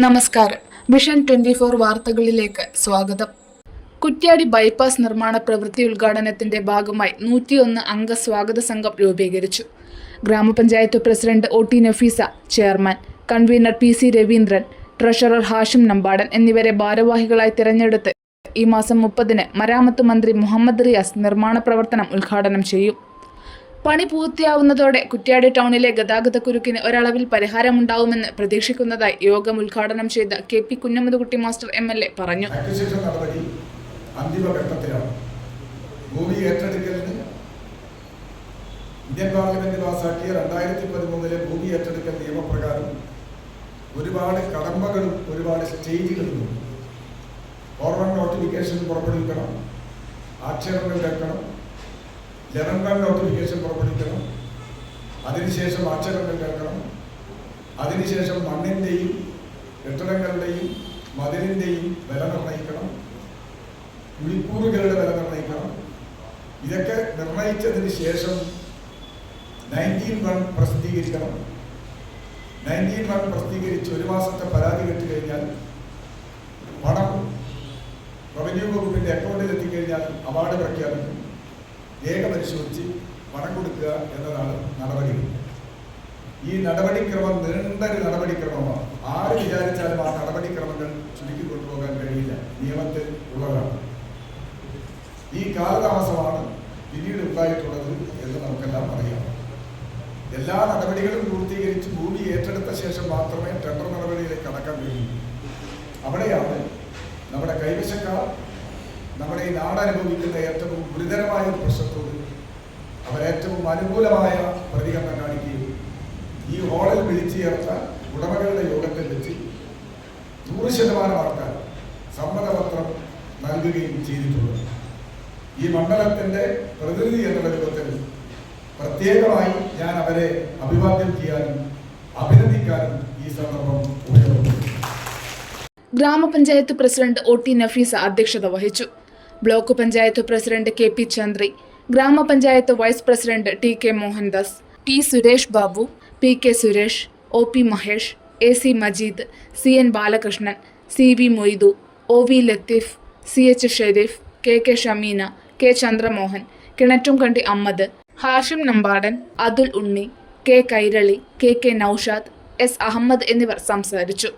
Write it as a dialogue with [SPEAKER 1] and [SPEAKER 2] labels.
[SPEAKER 1] നമസ്കാരം. Vision twenty four വാർത്തകളിലേക്ക് സ്വാഗതം. കുറ്റ്യാടി ബൈപ്പാസ് നിർമ്മാണ പ്രവൃത്തി ഉദ്ഘാടനത്തിന്റെ ഭാഗമായി നൂറ്റിയൊന്ന് അംഗ സ്വാഗത സംഘം രൂപീകരിച്ചു. ഗ്രാമപഞ്ചായത്ത് president O T Nafeesa chairman convener P C Raveendran treasurer Hashim Nambadan എന്നിവരെ ഭാരവാഹികളായി തിരഞ്ഞെടുത്ത് ഈ മാസം മുപ്പതിന് മരാമത്ത് മന്ത്രി മുഹമ്മദ് റിയാസ് നിർമ്മാണ പ്രവർത്തനം ഉദ്ഘാടനം ചെയ്യും. പണി പൂർത്തിയാവുന്നതോടെ കുറ്റ്യാടി ടൗണിലെ ഗതാഗതക്കുരുക്കിന് ഒരളവിൽ പരിഹാരമുണ്ടാവുമെന്ന് പ്രതീക്ഷിക്കുന്നതായി യോഗം ഉദ്ഘാടനം ചെയ്ത K P Kunhammedkutty master M L A പറഞ്ഞു.
[SPEAKER 2] ഭൂമി ഏറ്റെടുക്കലിന് ഇന്ത്യൻ പാർലമെന്റ് പാസാക്കിയ രണ്ടായിരത്തി പതിമൂന്നിലെ ഭൂമി ഏറ്റെടുക്കൽ നിയമപ്രകാരം ഒരുപാട് കടമ്പകളും ഒരുപാട് സ്റ്റേജുകളും ഫോർമൽ നോട്ടിഫിക്കേഷൻ പുറപ്പെടുവിക്കണം ആക്ഷേപങ്ങൾ കേൾക്കണം ലെവൻ ബാങ്ക് നോട്ടിഫിക്കേഷൻ പുറപ്പെടുവിക്കണം. അതിനുശേഷം ആക്ഷേപങ്ങൾ കേൾക്കണം അതിനുശേഷം മണ്ണിന്റെയും കെട്ടിടങ്ങളുടെയും മതിലിന്റെയും വില നിർണയിക്കണം. കുഴിക്കൂറുകളുടെ വില നിർണയിക്കണം. ഇതൊക്കെ നിർണയിച്ചതിന് ശേഷം നയന്റീൻ വൺ പ്രസിദ്ധീകരിക്കണം. നയന്റീൻ വൺ പ്രസിദ്ധീകരിച്ച് ഒരു മാസത്തെ പരാതി കെട്ടി കഴിഞ്ഞാൽ പണം റവന്യൂ വകുപ്പിന്റെ അക്കൗണ്ടിൽ എത്തിക്കഴിഞ്ഞാൽ അവാർഡ് പ്രഖ്യാപിക്കും. രേഖ പരിശോധിച്ച് പണം കൊടുക്കുക എന്നതാണ് നടപടികൾ ഈ നടപടിക്രമം നീണ്ടൊരു നടപടിക്രമമാണ്. ആര് വിചാരിച്ചാലും ആ നടപടിക്രമങ്ങൾ ചുരുക്കി കൊണ്ടുപോകാൻ കഴിയില്ല. നിയമത്തിൽ ഉള്ളതാണ്. ഈ കാലതാമസമാണ് പിന്നീട് ഉണ്ടായിട്ടുള്ളത് എന്ന് നമുക്കെല്ലാം അറിയാം. എല്ലാ നടപടികളും പൂർത്തീകരിച്ച് ഭൂമി ഏറ്റെടുത്ത ശേഷം മാത്രമേ ടെൻഡർ നടപടിയിലേക്ക് നമ്മുടെ ഈ നാട് അനുഭവിക്കുന്ന ഏറ്റവും ഗുരുതരമായ ഒരു പ്രശ്നത്തോട് അവരേറ്റവും അനുകൂലമായ പ്രതികരണം കാണിക്കുകയും ഈ ഹോളിൽ വിളിച്ചു ചേർത്ത ഉടമകളുടെ യോഗത്തിൽ വെച്ച് നൂറ് ശതമാനം ആൾക്കാർ സമ്മതപത്രം നൽകുകയും ചെയ്തിട്ടുള്ളത് ഈ മണ്ഡലത്തിന്റെ പ്രതിനിധി എന്നുള്ള രൂപത്തിൽ പ്രത്യേകമായി ഞാൻ അവരെ അഭിവാദ്യം ചെയ്യാനും അഭിനന്ദിക്കാനും ഈ സന്ദർഭം ഉപയോഗപ്പെടുത്തുന്നു.
[SPEAKER 1] ഗ്രാമപഞ്ചായത്ത് പ്രസിഡന്റ് ഒ ടി നഫീസ അധ്യക്ഷത വഹിച്ചു. Block panchayat president K P Chandri ഗ്രാമപഞ്ചായത്ത് vice president T K Mohandas T Suresh Babu P K Suresh O P Mahesh A C Majeed C N Balakrishnan C V Moithu O V Latheef C H Sherif K K Shameena K Chandramohan Kinattumkandi Ammad Hashim Nambadan Athul Unni K Kairali K K Noushad S Ahammed എന്നിവർ സംസാരിച്ചു.